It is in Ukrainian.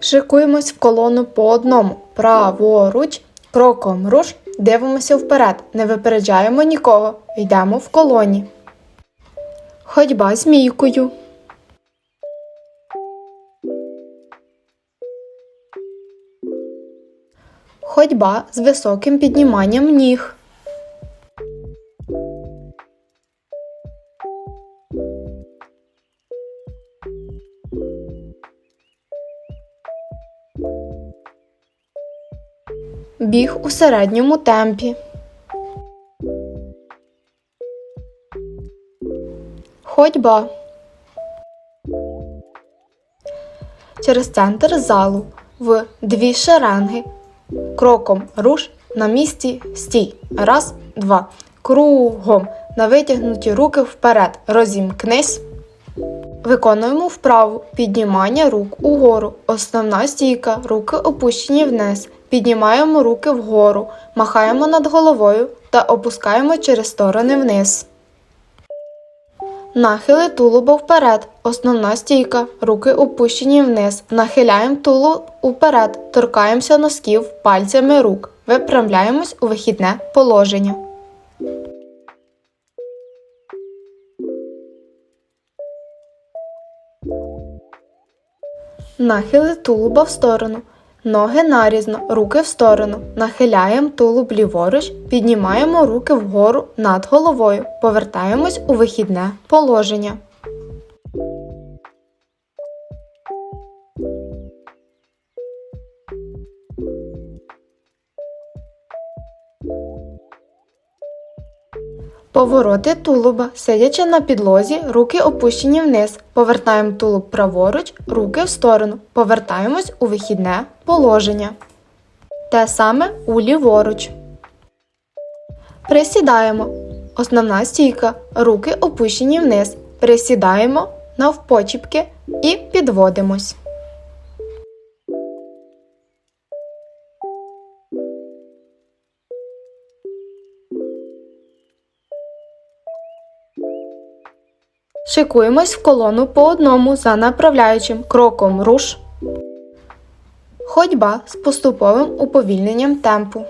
Шикуємось в колону по одному. Праворуч, кроком руш, дивимося вперед. Не випереджаємо нікого. Йдемо в колоні. Ходьба змійкою. Ходьба з високим підніманням ніг. Біг у середньому темпі. Ходьба. Через центр залу в дві шеренги. Кроком руш на місці стій. Раз, два. Кругом на витягнуті руки вперед. Розімкнись. Виконуємо вправу піднімання рук угору. Основна стійка, руки опущені вниз. Піднімаємо руки вгору, махаємо над головою та опускаємо через сторони вниз. Нахили тулуба вперед. Основна стійка, руки опущені вниз. Нахиляємо тулуб уперед, торкаємося носків пальцями рук. Виправляємось у вихідне положення. Нахили тулуба в сторону. Ноги нарізно, руки в сторону. Нахиляємо тулуб ліворуч, піднімаємо руки вгору над головою. Повертаємось у вихідне положення. Повороти тулуба, сидячи на підлозі, руки опущені вниз. Повертаємо тулуб праворуч, руки в сторону. Повертаємось у вихідне положення. Те саме у ліворуч. Присідаємо. Основна стійка. Руки опущені вниз. Присідаємо навпочіпки і підводимось. Шикуємось в колону по одному за направляючим кроком руш. Ходьба з поступовим уповільненням темпу.